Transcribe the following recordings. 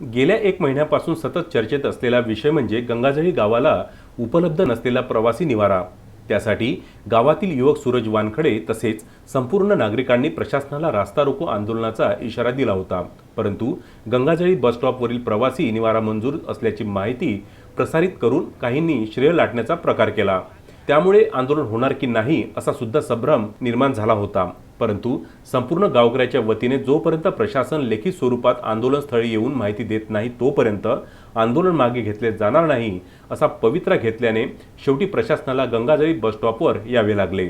गेल्या एक महिन्यापासून सतत चर्चेत असलेला विषय म्हणजे गंगाजळी गावाला उपलब्ध नसलेला प्रवासी निवारा. त्यासाठी गावातील युवक सूरज वानखडे तसेच संपूर्ण नागरिकांनी प्रशासनाला रास्ता रोको आंदोलनाचा इशारा दिला होता. परंतु गंगाजळी बसस्टॉपवरील प्रवासी निवारा मंजूर असल्याची माहिती प्रसारित करून काहींनी श्रेय लाटण्याचा प्रकार केला. त्यामुळे आंदोलन होणार की नाही असा सुद्धा संभ्रम निर्माण झाला होता. परंतु संपूर्ण गावकऱ्याच्या वतीने जोपर्यंत प्रशासन लेखी स्वरूपात आंदोलनस्थळी येऊन माहिती देत नाही तोपर्यंत आंदोलन मागे घेतले जाणार नाही असा पवित्रा घेतल्याने शेवटी प्रशासनाला गंगाजळी बस स्टॉपवर यावे लागले.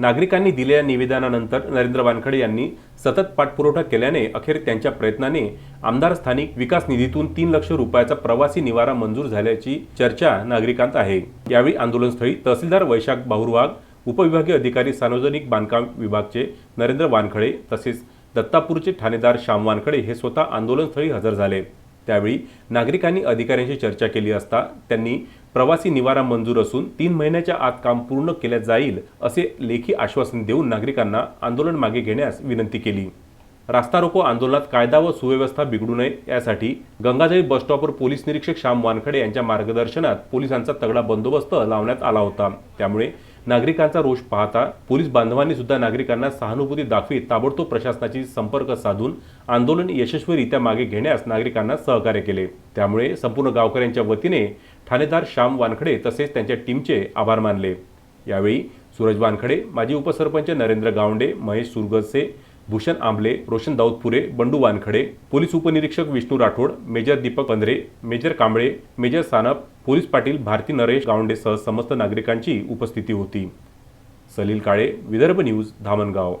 नागरिकांनी दिलेल्या निवेदनानंतर नरेंद्र वानखडे यांनी सतत पाठपुरवठा केल्याने अखेर त्यांच्या प्रयत्नाने आमदार स्थानिक विकास निधीतून तीन लक्ष रुपयाचा प्रवासी निवारा मंजूर झाल्याची चर्चा नागरिकांत आहे. यावेळी आंदोलनस्थळी तहसीलदार वैशाख बाहुरवाग उपविभागीय अधिकारी सार्वजनिक बांधकाम विभागचे नरेंद्र वानखडे तसेच दत्तापूरचे ठाणेदार श्याम वानखडे हे स्वतः आंदोलनस्थळी हजर झाले. त्यावेळी नागरिकांनी अधिकाऱ्यांशी चर्चा केली असता त्यांनी प्रवासी निवारा मंजूर असून तीन महिन्याच्या आत काम पूर्ण केल्या जाईल असे लेखी आश्वासन देऊन नागरिकांना आंदोलन मागे घेण्यास विनंती केली. रास्ता रोको आंदोलनात कायदा व सुव्यवस्था बिघडू नये यासाठी गंगाजळी बस स्टॉपवर पोलीस निरीक्षक श्याम वानखडे यांच्या मार्गदर्शनात पोलिसांचा तगडा बंदोबस्त लावण्यात आला होता. त्यामुळे नागरिकांचा रोष पाहता पोलीस बांधवांनी सुद्धा नागरिकांना सहानुभूती दाखवीत ताबडतोब प्रशासनाची संपर्क साधून आंदोलन यशस्वीरित्या मागे घेण्यास नागरिकांना सहकार्य केले. त्यामुळे संपूर्ण गावकऱ्यांच्या वतीने ठाणेदार श्याम वानखडे तसेच त्यांच्या टीमचे आभार मानले. यावेळी सूरज वानखडे माजी उपसरपंच नरेंद्र गावंडे महेश सुरगसे भूषण आंबले रोशन दाऊदपुरे बंडू वानखडे पोलीस उपनिरीक्षक Vishnu Rathod major Deepak Pandhare major Kamble major Sanap police Patil Bharati Naresh गावंडेसह समस्त नागरिकांची उपस्थिती होती. सलील काळे विदर्भ न्यूज धामणगाव.